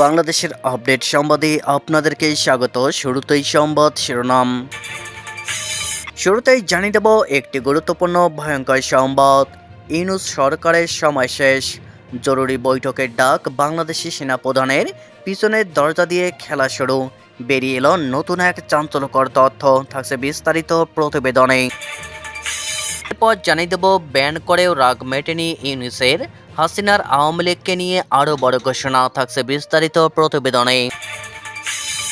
বাংলাদেশের আপডেট সংবাদে আপনাদেরকে স্বাগত। শুরুতেই সংবাদ শিরোনাম। শুরুতেই জানিয়ে দেব একটি গুরুত্বপূর্ণ ভয়ঙ্কর সংবাদ। ইউনুস সরকারের সময় শেষ। জরুরি বৈঠকের ডাক বাংলাদেশি সেনাপ্রধানের পিছনের দরজা দিয়ে খেলা শুরু। বেরিয়ে এলো নতুন এক চাঞ্চল্যকর তথ্য, থাকছে বিস্তারিত প্রতিবেদনে। এরপর জানিয়ে দেব ব্যান করেও রাগ মেটেনি ইউনিসের হাসিনার আওয়ামী লীগকে নিয়ে আরও বড় ঘোষণা থাকছে বিস্তারিত প্রতিবেদনে।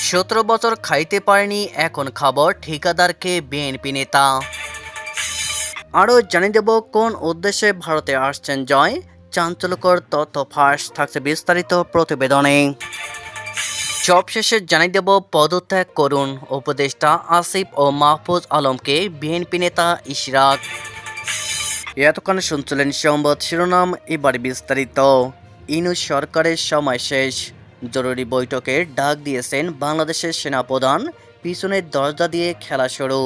সতেরো বছর খাইতে পারেনি এখন খবর ঠিকাদারকে বিএনপি নেতা। আরও জানিয়ে দেব কোন উদ্দেশ্যে ভারতে আসছেন জয়। চাঞ্চল্যকর তথ্য ফাঁস থাকছে বিস্তারিত প্রতিবেদনে। সবশেষে জানিয়ে দেব পদত্যাগ করুন উপদেষ্টা আসিফ ও মাহফুজ আলমকে বিএনপি নেতা ইশরাক। এতক্ষণ শুনছিলেন সংবাদ শিরোনাম, এবার বিস্তারিত। ইনু সরকারের সময় শেষ। জরুরি বৈঠকের ডাক দিয়েছেন বাংলাদেশের সেনাপ্রধান পিছনের দরজা দিয়ে খেলা শুরু।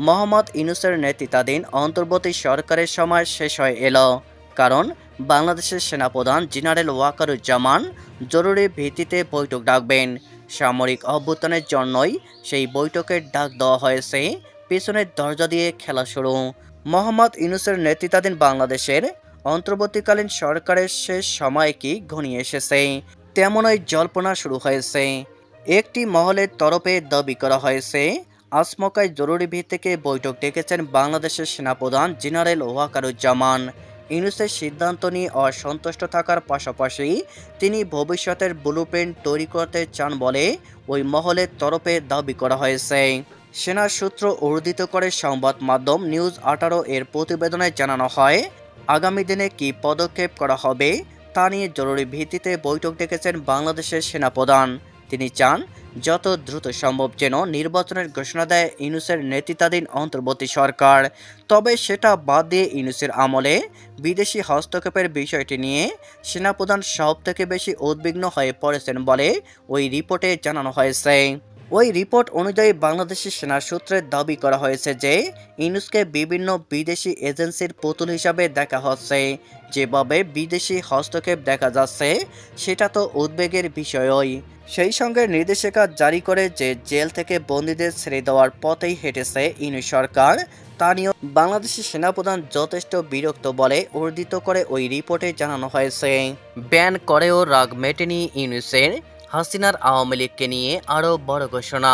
মোহাম্মদ ইনুসের নেতৃত্বাধীন অন্তর্বর্তী সরকারের সময় শেষ হয়ে এলো। কারণ, বাংলাদেশের সেনাপ্রধান জেনারেল ওয়াকারুজ্জামান জরুরি ভিত্তিতে বৈঠক ডাকবেন। সামরিক অভ্যুত্থানের জন্যই সেই বৈঠকের ডাক দেওয়া হয়েছে পেছনের দরজা দিয়ে খেলা শুরু। মোহাম্মদ ইউনুসের নেতৃত্বাধীন বাংলাদেশের অন্তর্বর্তীকালীন সরকারের শেষ সময় কি ঘনিয়ে এসেছে? তেমনই জল্পনা শুরু হয়েছে। একটি মহলের তরফে দাবি করা হয়েছে, আসমকায় জরুরি ভিত্তিকে বৈঠক ডেকেছেন বাংলাদেশের সেনাপ্রধান জেনারেল ওয়াকারুজ্জামান। ইউনুসের সিদ্ধান্ত নিয়ে অসন্তুষ্ট থাকার পাশাপাশি তিনি ভবিষ্যতের ব্লুপ্রিন্ট তৈরি করতে চান বলে ওই মহলের তরফে দাবি করা হয়েছে। সেনা সূত্র উদ্ধৃত করে সংবাদ মাধ্যম নিউজ আঠারো এর প্রতিবেদনে জানানো হয়, আগামী দিনে কি পদক্ষেপ করা হবে তা নিয়ে জরুরি ভিত্তিতে বৈঠক ডেকেছেন বাংলাদেশের সেনাপ্রধান। তিনি চান যত দ্রুত সম্ভব যেন নির্বাচনের ঘোষণা দেয় ইউনুসের নেতৃত্বাধীন অন্তর্বর্তী সরকার। তবে সেটা বাদ দিয়ে ইউনুসের আমলে বিদেশি হস্তক্ষেপের বিষয়টি নিয়ে সেনাপ্রধান সব থেকে বেশি উদ্বিগ্ন হয়ে পড়েছেন বলে ওই রিপোর্টে জানানো হয়েছে। ওই রিপোর্ট অনুযায়ী বাংলাদেশি সেনা সূত্রে দাবি করা হয়েছে যে ইউনুসকে বিভিন্ন বিদেশি এজেন্সির পুতুল হিসাবে দেখা হচ্ছে। যেভাবে বিদেশি হস্তক্ষেপ দেখা যাচ্ছে, সেটা তো উদ্বেগের বিষয়ই। সেই সঙ্গে নির্দেশিকা জারি করে যে জেল থেকে বন্দীদের ছেড়ে দেওয়ার পথেই হেঁটেছে ইনু সরকার, তা নিয়েও বাংলাদেশের সেনাপ্রধান যথেষ্ট বিরক্ত বলে উদ্ধৃত করে ওই রিপোর্টে জানানো হয়েছে। ব্যান করেও রাগ মেটেনি ইউনুসের হাসিনার আওয়ামী লীগকে নিয়ে আরও বড় ঘোষণা।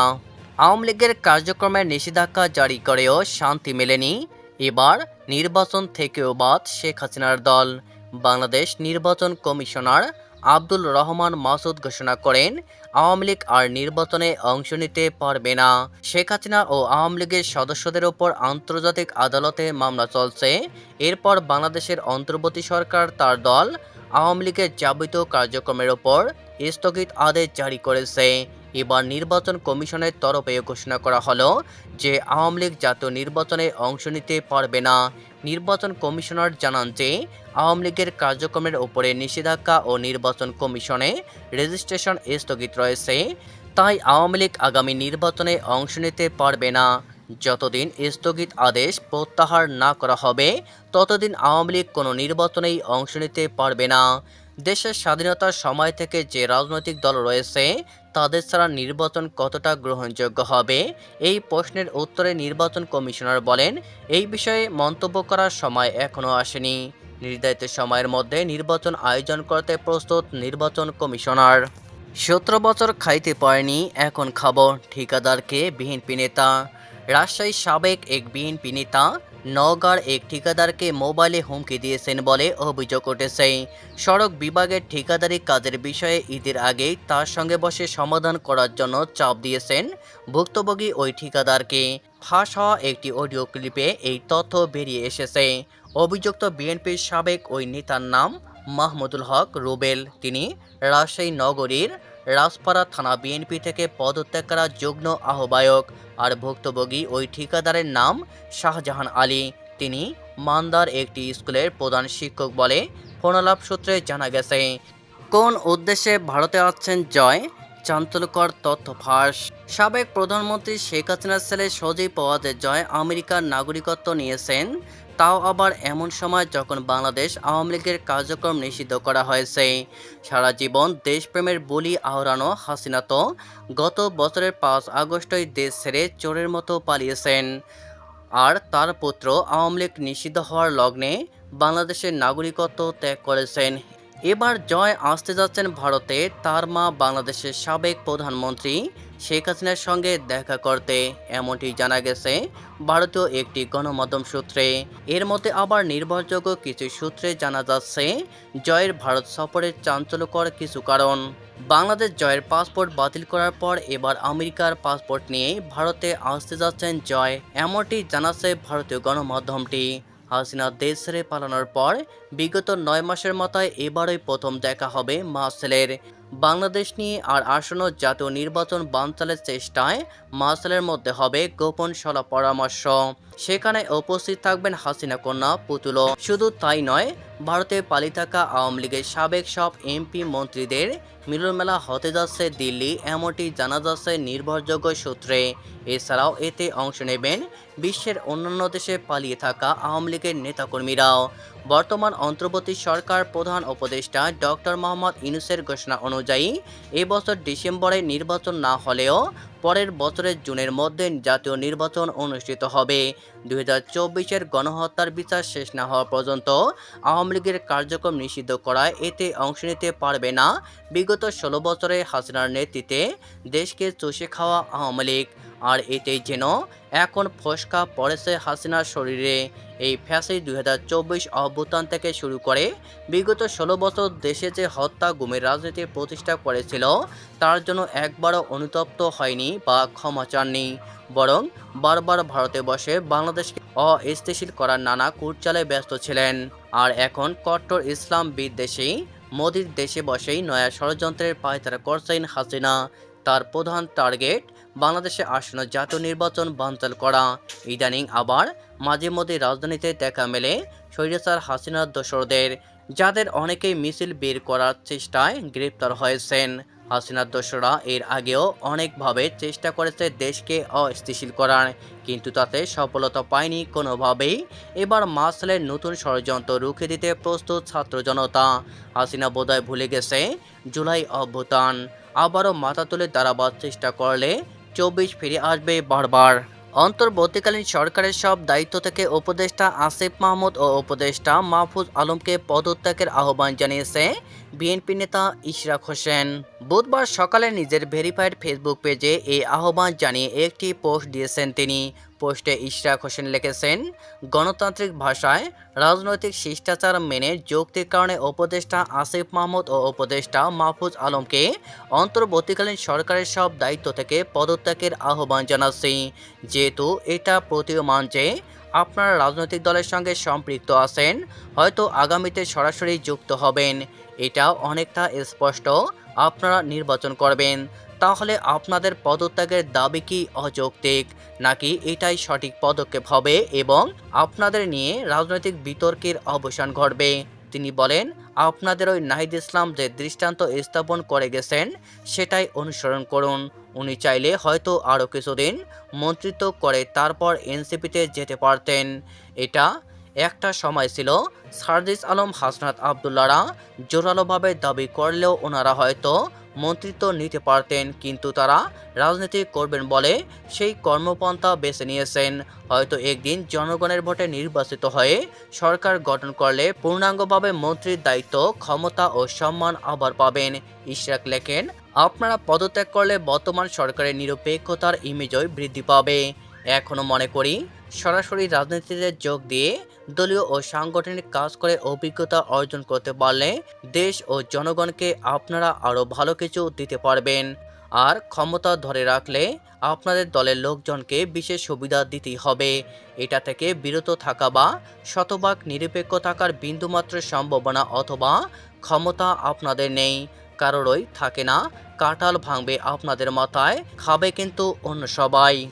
আওয়ামী লীগের কার্যক্রমের নিষেধাজ্ঞা জারি করেও শান্তি মেলেনি। এবার নির্বাচন থেকেও বাদ শেখ হাসিনার দল। বাংলাদেশ নির্বাচন কমিশনার আব্দুল রহমান মাসুদ ঘোষণা করেন, আওয়ামী লীগ আর নির্বাচনে অংশ নিতে পারবে না। শেখ হাসিনা ও আওয়ামী লীগের সদস্যদের ওপর আন্তর্জাতিক আদালতে মামলা চলছে। এরপর বাংলাদেশের অন্তর্বর্তী সরকার তার দল আওয়ামী লীগের যাবতীয় কার্যক্রমের ওপর স্থগিত আদেশ জারি করেছে। এবার নির্বাচন কমিশনের তরফে ঘোষণা করা হলো যে, আওয়ামী লীগ জাতীয় নির্বাচনে অংশ নিতে পারবে না। নির্বাচন কমিশনার জানান যে, আওয়ামী লীগের কার্যক্রমের ওপরে নিষেধাজ্ঞা ও নির্বাচন কমিশনে রেজিস্ট্রেশন স্থগিত রয়েছে। তাই আওয়ামী লীগ আগামী নির্বাচনে অংশ নিতে পারবে না। যতদিন স্থগিত আদেশ প্রত্যাহার না করা হবে, ততদিন আওয়ামী লীগ কোনো নির্বাচনেই অংশ নিতে পারবে না। দেশের স্বাধীনতার সময় থেকে যে রাজনৈতিক দল রয়েছে, তাদের ছাড়া নির্বাচন কতটা গ্রহণযোগ্য হবে? এই প্রশ্নের উত্তরে নির্বাচন কমিশনার বলেন, এই বিষয়ে মন্তব্য করার সময় এখনও আসেনি। নির্ধারিত সময়ের মধ্যে নির্বাচন আয়োজন করতে প্রস্তুত নির্বাচন কমিশনার। সতেরো বছর খাইতে পারেনি, এখন খাব, ঠিকাদারকে বিএনপি নেতা। রাজশাহীর সাবেক এক বিএনপি নেতা নওগাঁর এক ঠিকাদারকে মোবাইলে হুমকি দিয়েছেন বলে অভিযোগ উঠেছে। সড়ক বিভাগের ঠিকাদারি কাজের বিষয়ে ঈদের আগেই তার সঙ্গে বসে সমাধান করার জন্য চাপ দিয়েছেন ভুক্তভোগী ওই ঠিকাদারকে। ফাঁস হওয়া একটি অডিও ক্লিপে এই তথ্য বেরিয়ে এসেছে। অভিযুক্ত বিএনপির সাবেক ওই নেতার নাম মাহমুদুল হক রুবেল। তিনি রাজশাহী নগরীর রাজপাড়া থানা বিএনপি থেকে পদত্যাগ করা যুগ্ম আহ্বায়ক আর ভুক্তভোগী ওই ঠিকাদারের নাম শাহজাহান আলী। তিনি মান্দার একটি স্কুলের প্রধান শিক্ষক বলে ফোনালাপ সূত্রে জানা গেছে। কোন উদ্দেশ্যে ভারতে আসছেন জয়? চাঞ্চল্যকর তথ্য ফাঁস। সাবেক প্রধানমন্ত্রী শেখ হাসিনার ছেলে সজীব পওয়াদের জয় আমেরিকার নাগরিকত্ব নিয়েছেন। তাও আবার এমন সময় যখন বাংলাদেশ আওয়ামী লীগের কার্যক্রম নিষিদ্ধ করা হয়েছে। সারা জীবন দেশপ্রেমের বলি আহরানো হাসিনা তো গত বছরের পাঁচ আগস্টই দেশ ছেড়ে চোরের মতো পালিয়েছেন। আর তার পুত্র আওয়ামী লীগ নিষিদ্ধ হওয়ার লগ্নে বাংলাদেশের নাগরিকত্ব ত্যাগ করেছেন। এবার জয় আসতে যাচ্ছেন ভারতে, তার মা বাংলাদেশের সাবেক প্রধানমন্ত্রী শেখ হাসিনার সঙ্গে দেখা করতে। এমনটি জানা গেছে ভারতীয় একটি গণমাধ্যম সূত্রে। এর মধ্যে আবার নির্ভরযোগ্য কিছু সূত্রে জানা যাচ্ছে, জয়ের ভারত সফরের চাঞ্চল্যকর কিছু কারণ। বাংলাদেশ জয়ের পাসপোর্ট বাতিল করার পর এবার আমেরিকার পাসপোর্ট নিয়ে ভারতে আসতে যাচ্ছেন জয়। এমনটি জানাচ্ছে ভারতীয় গণমাধ্যমটি। হাসিনা দেশ ছেড়ে পালানোর পর বিগত নয় মাসের মাথায় এবারই প্রথম দেখা হবে মা ছেলের বাংলাদেশ নিয়ে আর আসন্ন জাতীয় নির্বাচন বানচালের চেষ্টায় মাসেলের মধ্যে হবে গোপন সলা পরামর্শ। সেখানে উপস্থিত থাকবেন হাসিনা কন্যা পুতুল। শুধু তাই নয়, ভারতে পালিয়ে থাকা আওয়ামী লীগের সাবেক সব এমপি মন্ত্রীদের মিলনমেলা হতে যাচ্ছে দিল্লি, এমনটি জানা যাচ্ছে নির্ভরযোগ্য সূত্রে। এছাড়াও এতে অংশ নেবেন বিশ্বের অন্যান্য দেশে পালিয়ে থাকা আওয়ামী লীগের নেতাকর্মীরাও। বর্তমান অন্তর্বর্তী সরকার প্রধান উপদেষ্টা ডক্টর মোহাম্মদ ইনুসের ঘোষণা অনুযায়ী এবছর ডিসেম্বরে নির্বাচন না হলেও পরের বছরের জুনের মধ্যে জাতীয় নির্বাচন অনুষ্ঠিত হবে। দুই হাজার চব্বিশের গণহত্যার বিচার শেষ না হওয়া পর্যন্ত আওয়ামী লীগের কার্যক্রম নিষিদ্ধ করায় এতে অংশ নিতে পারবে না। বিগত ষোলো বছরে হাসিনার নেতৃত্বে দেশকে চষে খাওয়া আওয়ামী লীগ, আর এতেই যেন এখন ফসকা পড়েছে হাসিনার শরীরে। এই ফ্যাসি দুই হাজার চব্বিশ অভ্যুত্থান থেকে শুরু করে বিগত ষোলো বছর দেশে যে হত্যা, গুমের রাজনীতি প্রতিষ্ঠা করেছিল তার জন্য একবারও অনুতপ্ত হয়নি বা ক্ষমা চাননি, বরং বারবার ভারতে বসে বাংলাদেশকে অস্থিতিশীল করার নানা কুটচালে ব্যস্ত ছিলেন। আর এখন কট্টর ইসলাম বিদ্বেষী, মোদির দেশে বসেই নয়া ষড়যন্ত্রের পায়তারা করছেন হাসিনা। তার প্রধান টার্গেট, বাংলাদেশে আসন্ন জাতীয় নির্বাচন বানচাল করা। ইদানিং আবার মাঝে মধ্যে রাজধানীতে দেখা মেলে স্বৈরাচার হাসিনার দোসরদের, যাদের অনেকেই মিছিল বের করার চেষ্টায় গ্রেপ্তার হয়েছেন। হাসিনার দোসরা এর আগেও অনেকভাবে চেষ্টা করেছে দেশকে অস্থিতিশীল করার, কিন্তু তাতে সফলতা পায়নি কোনোভাবেই। এবার মাসলের নতুন ষড়যন্ত্র রুখে দিতে প্রস্তুত ছাত্র জনতা। হাসিনা বোধহয় ভুলে গেছে, জুলাই অভ্যুত্থান। আবারও মাথা তুলে দাঁড়াবার চেষ্টা করলে চব্বিশ ফিরে আসবে বারবার। অন্তর্বর্তীকালীন সরকারের সব দায়িত্ব থেকে উপদেষ্টা আসিফ মাহমুদ ও উপদেষ্টা মাহফুজ আলমকে পদত্যাগের আহ্বান জানিয়েছে। বিএনপি নেতা ইশরাক হোসেন বুধবার সকালে নিজের ভেরিফাইড ফেসবুক পেজে এই আহ্বান জানিয়ে একটি পোস্ট দিয়েছেন তিনি। পোস্টে ইশরাক হোসেন লিখেছেন, গণতান্ত্রিক ভাষায় রাজনৈতিক শিষ্টাচার মেনে যৌক্তিক কারণে উপদেষ্টা আসিফ মাহমুদ ও উপদেষ্টা মাহফুজ আলমকে অন্তর্বর্তীকালীন সরকারের সব দায়িত্ব থেকে পদত্যাগের আহ্বান জানাচ্ছি। যেহেতু এটা প্রতীয়মান যে আপনারা রাজনৈতিক দলের সঙ্গে সম্পৃক্ত আছেন, হয়তো আগামীতে সরাসরি যুক্ত হবেন। এটা অনেকটা স্পষ্ট। আপনারা নির্বাচন করবেন। তাহলে আপনাদের পদত্যাগের দাবি কি অযৌক্তিক? নাকি এটাই সঠিক পদক্ষেপ হবে এবং আপনাদের নিয়ে রাজনৈতিক বিতর্কের অবসান ঘটবে? তিনি বলেন, আপনাদের ওই নাহিদ ইসলাম যে দৃষ্টান্ত স্থাপন করে গেছেন, সেটাই অনুসরণ করুন। উনি চাইলে হয়তো আরও কিছুদিন মন্ত্রিত্ব করে তারপর এনসিপিতে যেতে পারতেন। এটা একটা সময় ছিল, সার্জিস আলম হাসনাত আবদুল্লারা জোরালোভাবে দাবি করলেও ওনারা হয়তো মন্ত্রিত্ব নিতে পারতেন, কিন্তু তারা রাজনীতি করবেন বলে সেই কর্মপন্থা বেছে নিয়েছেন। হয়তো একদিন জনগণের ভোটে নির্বাচিত হয়ে সরকার গঠন করলে পূর্ণাঙ্গভাবে মন্ত্রীর দায়িত্ব, ক্ষমতা ও সম্মান আবার পাবেন। ইশরাক লেখেন, আপনারা পদত্যাগ করলে বর্তমান সরকারের নিরপেক্ষতার ইমেজই বৃদ্ধি পাবে। এখনও মনে করি সরাসরি রাজনীতিতে যোগ দিয়ে দলীয় ও সাংগঠনিক কাজ করে অভিজ্ঞতা অর্জন করতে পারলে দেশ ও জনগণকে আপনারা আরও ভালো কিছু দিতে পারবেন। আর ক্ষমতা ধরে রাখলে আপনাদের দলের লোকজনকে বিশেষ সুবিধা দিতেই হবে। এটা থেকে বিরত থাকা বা শতভাগ নিরপেক্ষ থাকার বিন্দুমাত্র সম্ভাবনা অথবা ক্ষমতা আপনাদের নেই। কারোরই থাকে না, কাঁঠাল ভাঙবে আপনাদের মাথায়, খাবে কিন্তু অন্য সবাই।